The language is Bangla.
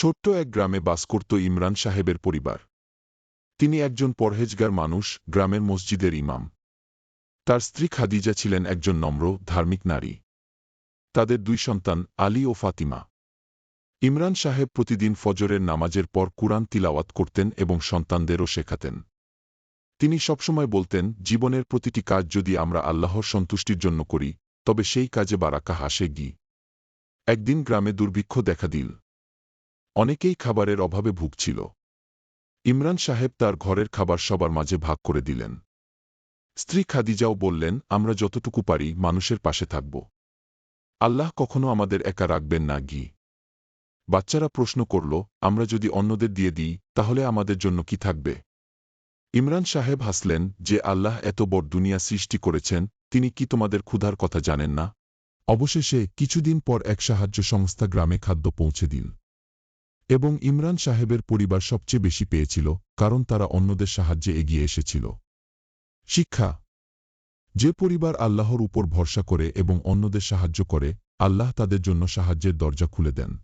ছোট্ট এক গ্রামে বাস করত ইমরান সাহেবের পরিবার। তিনি একজন পরহেজগার মানুষ, গ্রামের মসজিদের ইমাম। তার স্ত্রী খাদিজা ছিলেন একজন নম্র, ধার্মিক নারী। তাদের দুই সন্তান, আলী ও ফাতিমা। ইমরান সাহেব প্রতিদিন ফজরের নামাজের পর কুরআন তিলাওয়াত করতেন এবং সন্তানদেরও শেখাতেন। তিনি সবসময় বলতেন, জীবনের প্রতিটি কাজ যদি আমরা আল্লাহর সন্তুষ্টির জন্য করি, তবে সেই কাজে বারাকা হাসে গি। একদিন গ্রামে দুর্ভিক্ষ দেখা দিল। অনেকেই খাবারের অভাবে ভুগছিল। ইমরান সাহেব তার ঘরের খাবার সবার মাঝে ভাগ করে দিলেন। স্ত্রী খাদিজাও বললেন, আমরা যতটুকু পারি মানুষের পাশে থাকব। আল্লাহ কখনো আমাদের একা রাখবেন না, গি। বাচ্চারা প্রশ্ন করল, আমরা যদি অন্যদের দিয়ে দিই, তাহলে আমাদের জন্য কি থাকবে? ইমরান সাহেব হাসলেন, যে আল্লাহ এত বড় দুনিয়া সৃষ্টি করেছেন, তিনি কি তোমাদের ক্ষুধার কথা জানেন না? অবশেষে কিছুদিন পর এক সাহায্য সংস্থা গ্রামে খাদ্য পৌঁছে দিল। এবং ইমরান সাহেবের পরিবার সবচেয়ে বেশি পেয়েছিল, কারণ তারা অন্যদের সাহায্যে এগিয়ে এসেছিল। শিক্ষা। যে পরিবার আল্লাহর উপর ভরসা করে এবং অন্যদের সাহায্য করে, আল্লাহ তাদের জন্য সাহায্যের দরজা খুলে দেন।